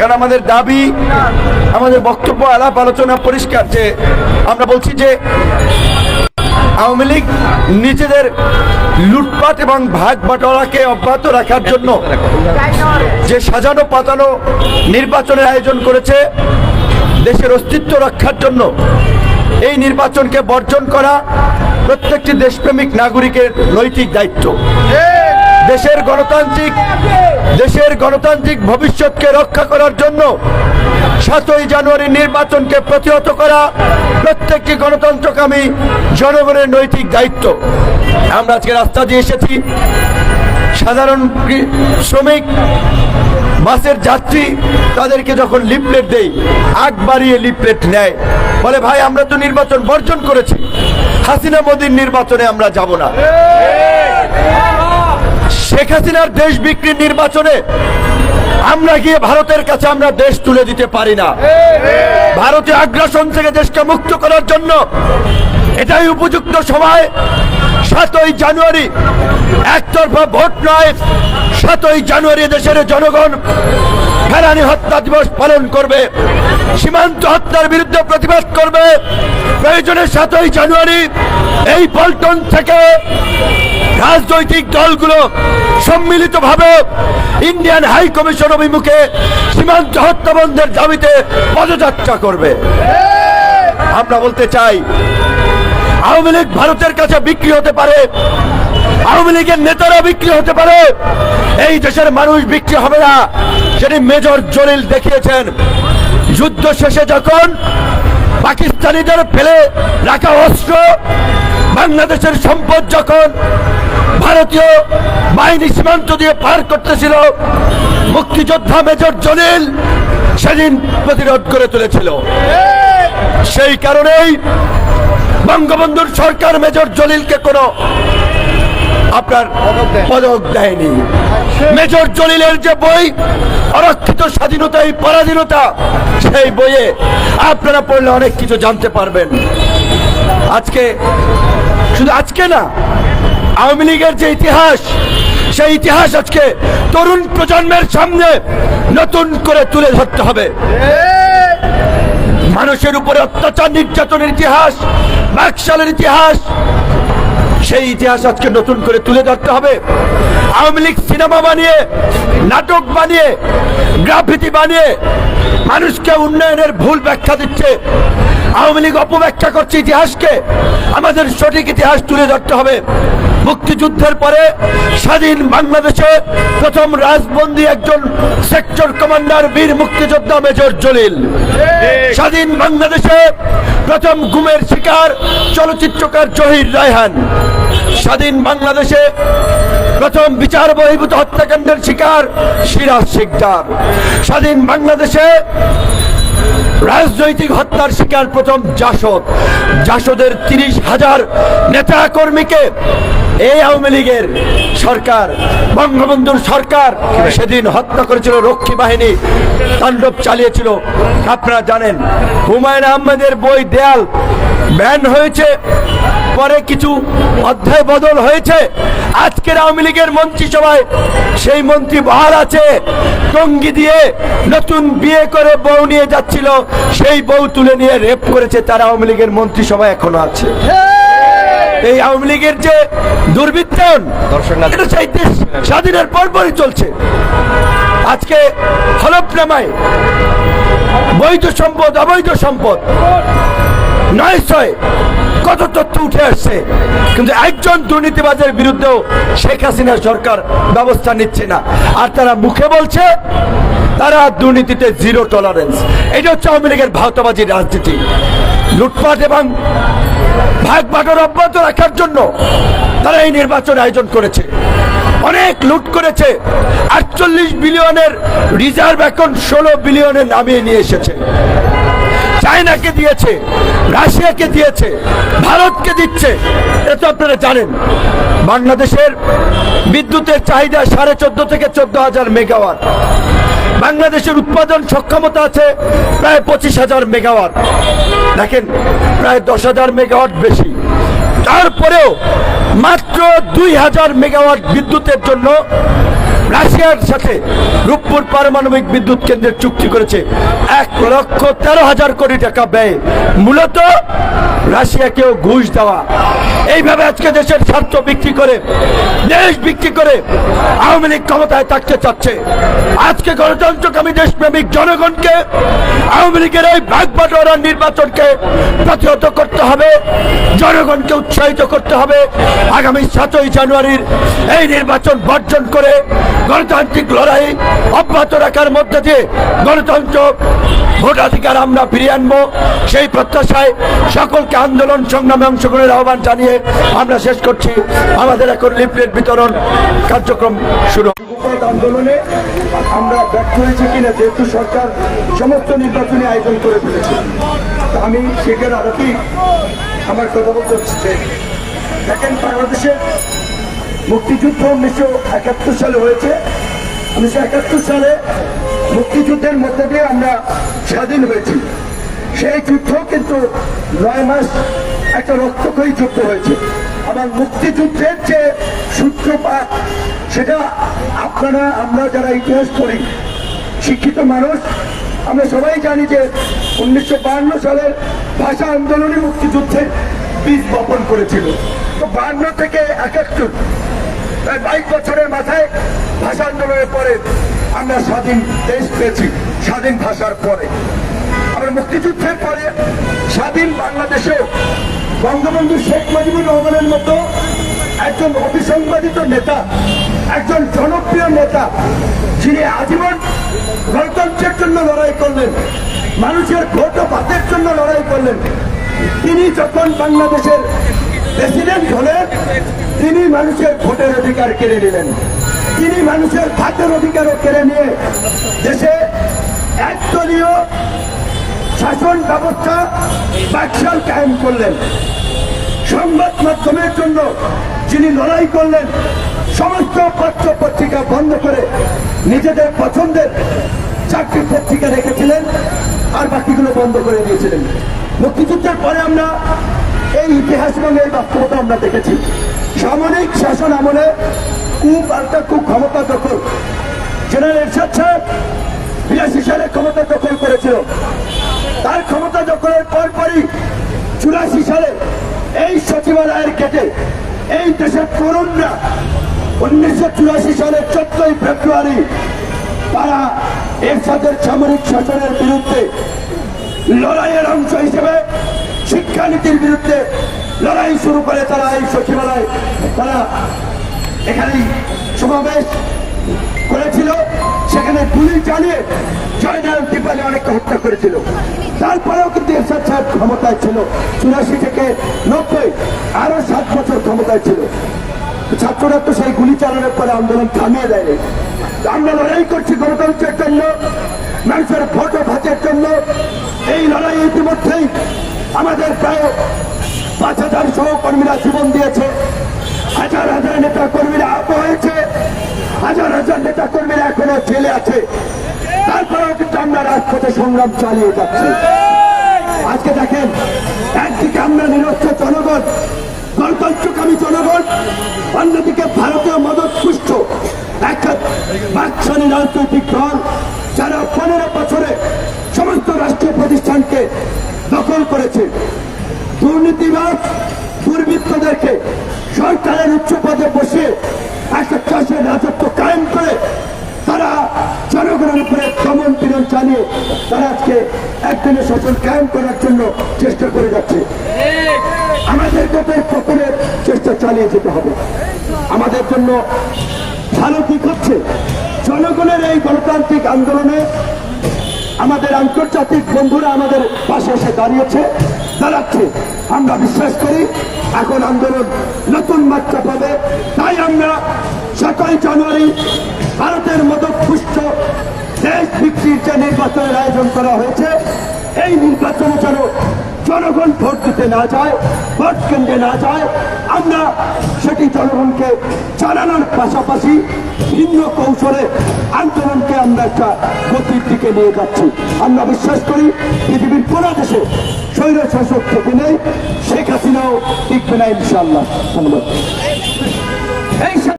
কারণ আমাদের দাবি, আমাদের বক্তব্য, আলাপ, আলোচনা পরিষ্কার যে আমরা বলছি যে আওয়ামী লীগ নিজেদের লুটপাট এবং ভাগ বাটোয়ারাকে অব্যাহত রাখার জন্য যে সাজানো পাতানো নির্বাচনের আয়োজন করেছে, দেশের অস্তিত্ব রক্ষার জন্য এই নির্বাচনকে বর্জন করা প্রত্যেকটি দেশপ্রেমিক নাগরিকের নৈতিক দায়িত্ব। দেশের গণতান্ত্রিক দেশের গণতান্ত্রিক ভবিষ্যৎকে রক্ষা করার জন্য সাতই জানুয়ারি নির্বাচনকে প্রতিহত করা প্রত্যেকটি গণতন্ত্রকামী জনগণের নৈতিক দায়িত্ব। আমরা আজকে রাস্তা দিয়ে এসেছি। সাধারণ শ্রমিক, বাসের যাত্রী তাদেরকে যখন লিফলেট দেই, আগ বাড়িয়ে লিফলেট নেয়। বলে, ভাই, আমরা তো নির্বাচন বর্জন করেছি। হাসিনা মোদীর নির্বাচনে আমরা যাব না। হাসিনার দেশ বিক্রির নির্বাচনে আমরা গিয়ে ভারতের কাছে আমরা দেশ তুলে দিতে পারি না। ভারতীয় আগ্রাসন থেকে দেশকে মুক্ত করার জন্য এটাই উপযুক্ত সময়। সাতই জানুয়ারি একতরফা ভোট নয়, সাতই জানুয়ারি দেশের জনগণ ফেরানি হত্যা দিবস পালন করবে। সীমান্ত হত্যার বিরুদ্ধে প্রতিবাদ করবে। প্রয়োজনে সাতই জানুয়ারি এই পল্টন থেকে রাজনৈতিক দলগুলো সম্মিলিতভাবে ইন্ডিয়ান হাই কমিশন অভিমুখে সীমান্ত হত্যা বন্ধের দাবিতে পদযাত্রা করবে। আমরা বলতে চাই, আওয়ামী লীগ ভারতের কাছে বিক্রি হতে পারে, আওয়ামী লীগের নেতারা বিক্রি হতে পারে, এই দেশের মানুষ বিক্রি হবে না। সেটি মেজর জলিল দেখিয়েছেন। যুদ্ধ শেষে যখন পাকিস্তানিদের ফেলে রাখা অস্ত্র, বাংলাদেশের সম্পদ যখন ভারতীয় বাহিনী সীমান্ত দিয়ে পার করতেছিল, মুক্তিযোদ্ধা মেজর জলিল সেদিন প্রতিরোধ করে তুলেছিল। সেই কারণেই বঙ্গবন্ধুর সরকার মেজর জলিলকে কোনো আপনার পদক দেয়নি। মেজর জলিলের যে বই, অরক্ষিত স্বাধীনতা, এই পরাধীনতা, সেই বইয়ে আপনারা পড়লে অনেক কিছু জানতে পারবেন। আজকে, শুধু আজকে না, আওয়ামী লীগের যে ইতিহাস, সেই ইতিহাস আজকে তরুণ প্রজন্মের সামনে নতুন করে তুলে ধরতে হবে। মানুষের উপরে অত্যাচার, নির্যাতনের ইতিহাস বাকশালের ইতিহাস সেই ইতিহাস আজকে নতুন করে তুলে ধরতে হবে। আওয়ামী লীগ সিনেমা বানিয়ে নাটক বানিয়ে গ্রাফিতি বানিয়ে মানুষকে উন্নয়নের ভুল ব্যাখ্যা দিচ্ছে। আওয়ামী লীগ অপব্যাখ্যা করছে ইতিহাসকে। আমাদের সঠিক ইতিহাস তুলে ধরতে হবে। মুক্তিযুদ্ধের পরে স্বাধীন বাংলাদেশে প্রথম রাজবন্দী একজন সেক্টর কমান্ডার বীর মুক্তিযোদ্ধা মেজর জলিল। স্বাধীন বাংলাদেশে প্রথম গুমের শিকার চলচ্চিত্রকার জহির রায়হান। স্বাধীন বাংলাদেশে প্রথম বিচার বহির্ভূত হত্যাকাণ্ডের শিকার সিরাজ শিকদার। স্বাধীন বাংলাদেশে রাজনৈতিক হত্যার শিকার প্রথম জাসদ। জাসদের তিরিশ হাজার নেতা কর্মীকে এই আওয়ামী লীগের সরকার, বঙ্গবন্ধুর সরকার সেদিন হত্যা করেছিল রক্ষী বাহিনী, তাণ্ডব চালিয়েছিল। আপনারা জানেন হুমায়ুন আহমেদের বই দেয়াল ব্যান হয়েছে, পরে কিছু অধ্যায় বদল হয়েছে। আজকের আওয়ামী লীগের মন্ত্রিসভায় সেই মন্ত্রী বহাল আছে। টঙ্গি দিয়ে নতুন বিয়ে করে বউ নিয়ে যাচ্ছিল। সেই বউ তুলে নিয়ে রেপ করেছে তার আওয়ামী লীগের মন্ত্রিসভায় এখনও আছে। এই আওয়ামী লীগের যে দুর্বৃত্তায়ন, এটা সেই দেশ স্বাধীনের পরপরই চলছে। আজকে হলফনামায় বৈধ সম্পদ, অবৈধ সম্পদ নয় ছয় কত তথ্য উঠে আসছে। কিন্তু একজন দুর্নীতিবাজের বিরুদ্ধেও শেখ হাসিনা সরকার ব্যবস্থা নিচ্ছে না। আর তারা মুখে বলছে, তারা দুর্নীতিতে জিরো টলারেন্স এটা হচ্ছে আওয়ামী লীগের ভাওতাবাজির রাজনীতি। লুটপাট এবং ভাগ বাটর অব্যাহত রাখার জন্য তারা এই নির্বাচন আয়োজন করেছে। অনেক লুট করেছে। আটচল্লিশ বিলিয়নের রিজার্ভ এখন ষোলো বিলিয়নে নামিয়ে নিয়ে এসেছে। চায়নাকে দিয়েছে, রাশিয়াকে দিয়েছে, ভারতকে দিচ্ছে। এ তো আপনারা জানেন, বাংলাদেশের বিদ্যুতের চাহিদা সাড়ে চোদ্দ থেকে চোদ্দ হাজার মেগাওয়াট। বাংলাদেশের উৎপাদন সক্ষমতা আছে প্রায় পঁচিশ হাজার মেগাওয়াট। দেখেন, প্রায় দশ হাজার মেগাওয়াট বেশি। তারপরেও মাত্র দুই হাজার মেগাওয়াট বিদ্যুতের জন্য রাশিয়ার সাথে রূপপুর পারমাণবিক বিদ্যুৎ কেন্দ্রের চুক্তি করেছে এক লক্ষ তেরো হাজার কোটি টাকা ব্যয়। মূলত রাশিয়াকেও ঘুষ দেওয়া। এইভাবে আজকে দেশের স্বার্থ বিক্রি করে, দেশ বিক্রি করে আওয়ামী লীগ ক্ষমতায় থাকতে চাচ্ছে। আজকে গণতন্ত্রকামী দেশপ্রেমিক জনগণকে আওয়ামী লীগের এই ভাগ বাটোয়ারার নির্বাচনকে প্রতিহত করতে হবে, জনগণকে উৎসাহিত করতে হবে। আগামী সাতই জানুয়ারির এই নির্বাচন বর্জন করে গণতান্ত্রিক লড়াই অব্যাহত রাখার মধ্যে দিয়ে গণতন্ত্র ভোটাধিকার আমরা ফিরিয়ে আনব। সেই প্রত্যাশায় সকলকে আন্দোলন সংগ্রামে অংশগ্রহণের আহ্বান জানিয়ে আমরা শেষ করছি। আমাদের এখন লিফলেট বিতরণ কার্যক্রম শুরু। আন্দোলনে আমরা ব্যর্থ হয়েছি কিনা যেহেতু সরকার সমস্ত নির্বাচনী আয়োজন করে ফেলেছে। আমি সেখানে আরোপি আমার কথা বলতে হচ্ছে দেখেন বাংলাদেশের মুক্তিযুদ্ধ উনিশশো একাত্তর সালে হয়েছে। উনিশশো একাত্তর সালে মুক্তিযুদ্ধের মধ্যে দিয়ে আমরা স্বাধীন হয়েছি। সেই যুদ্ধ কিন্তু নয় মাস একটা রক্তক্ষয়ী যুদ্ধ হয়েছে। আমার মুক্তিযুদ্ধের যে সূত্রপাত, সেটা আপনারা, আমরা যারা ইতিহাস পড়ি, শিক্ষিত মানুষ, আমরা সবাই জানি যে উনিশশো সালের ভাষা আন্দোলনে মুক্তিযুদ্ধে বীজ বপন করেছিল। তো বাহান্ন থেকে এক একাত্তর, প্রায় বাইশ বছরের মাথায় ভাষা আন্দোলনের পরে আমরা স্বাধীন দেশ পেয়েছি, স্বাধীন ভাষার পরে। মুক্তিযুদ্ধের পরে স্বাধীন বাংলাদেশেও বঙ্গবন্ধু শেখ মুজিবুর রহমানের মতো একজন অবিসংবাদিত নেতা, একজন জনপ্রিয় নেতা, যিনি আজীবন গণতন্ত্রের জন্য লড়াই করলেন, মানুষের ভোট ও ভাতের জন্য লড়াই করলেন, তিনি যখন বাংলাদেশের প্রেসিডেন্ট হলেন, তিনি মানুষের ভোটের অধিকার কেড়ে নিলেন। তিনি মানুষের ভাতের অধিকারও কেড়ে নিয়ে দেশে একদলীয় শাসন ব্যবস্থা বাকশাল কায়েম করলেন। সংবাদ মাধ্যমের জন্য যিনি লড়াই করলেন, সমস্ত পত্র পত্রিকা বন্ধ করে নিজেদের পছন্দের চাকরি পত্রিকা রেখেছিলেন আর বাকিগুলো বন্ধ করে দিয়েছিলেন। মুক্তিযুদ্ধের পরে আমরা এই ইতিহাস এবং এই বাস্তবতা আমরা দেখেছি। সামরিক শাসন আমলে খুব একটা খুব ক্ষমতা দখল। জেনারেল এরশাদ সাহেব বিরাশি সালে ক্ষমতা দখল করেছিল। তার ক্ষমতা দখলের পরপরই চুরাশি সালে এই সচিবালয়ের গেটে এই দেশের তরুণরা উনিশশো চুরাশি সালের চোদ্দই ফেব্রুয়ারি তারা এরশাদের সামরিক শাসনের বিরুদ্ধে লড়াইয়ের অংশ হিসেবে শিক্ষানীতির বিরুদ্ধে লড়াই শুরু করে তারা এই সচিবালয়, তারা এখানেই সমাবেশ। করেছিল, সেখানে গুলি চালিয়ে জয়নারায়ণ ত্রিপালী অনেককে হত্যা করেছিল। তারপরেও কিন্তু এরশাদ সাহেব ক্ষমতায় ছিল। চুরাশি থেকে নব্বই আরও সাত বছর ক্ষমতায় ছিল। ছাত্ররা তো সেই গুলি চালানোর পরে আন্দোলন থামিয়ে দেয়নি। আমরা লড়াই করছি গণতন্ত্রের জন্য, মানুষের ভোট ভাতের জন্য। এই লড়াই ইতিমধ্যেই আমাদের প্রায় পাঁচ হাজার সহকর্মীরা জীবন দিয়েছে। হাজার হাজার নেতা হয়েছে হাজার নেতা কর্মীরা এখনও জেলে আছে। তারপরেও কিন্তু আমরা রাজপথে সংগ্রাম চালিয়ে যাচ্ছি। আজকে দেখেন, একদিকে আমরা নিরস্ত্র জনগণ, গণতন্ত্রকামী জনগণ, অন্যদিকে ভারতীয় মদত পুষ্ট একটা বাকশালী রাজনৈতিক দল, যারা পনেরো বছরে সমস্ত রাষ্ট্রীয় প্রতিষ্ঠানকে দখল করেছে। দুর্নীতিবাদ দুর্বৃত্তদেরকে সরকারের উচ্চ পদে বসে রাজত্ব কায়েম করে তারা জনগণের উপরে দমন চালিয়ে তারা আজকে একদিনের শাসন কায়েম করার জন্য চেষ্টা করে যাচ্ছে। আমাদের তো সকলের চেষ্টা চালিয়ে যেতে হবে। আমাদের জন্য ভালো দিক হচ্ছে। জনগণের এই গণতান্ত্রিক আন্দোলনে আমাদের আন্তর্জাতিক বন্ধুরা আমাদের পাশে এসে দাঁড়িয়েছে, দাঁড়াচ্ছে। আমরা বিশ্বাস করি, এখন আন্দোলন নতুন মাত্রা পাবে। তাই আমরা সাতই জানুয়ারি ভারতের মতো পুষ্ট দেশ বিক্রির যে নির্বাচনের আয়োজন করা হয়েছে, এই নির্বাচনে যেন জনগণ ভোট দিতে না যায়, ভোট কেন্দ্রে না যায়, আমরা সেটি জনগণকে জানানোর পাশাপাশি ভিন্ন কৌশলে আন্দোলনকে আমরা একটা গতির দিকে নিয়ে যাচ্ছি। আমরা বিশ্বাস করি, পৃথিবীর কোন দেশে স্বৈর শাসক থেকে নেই, শেখ হাসিনাও টিকবে না ইনশাল্লাহ ধন্যবাদ।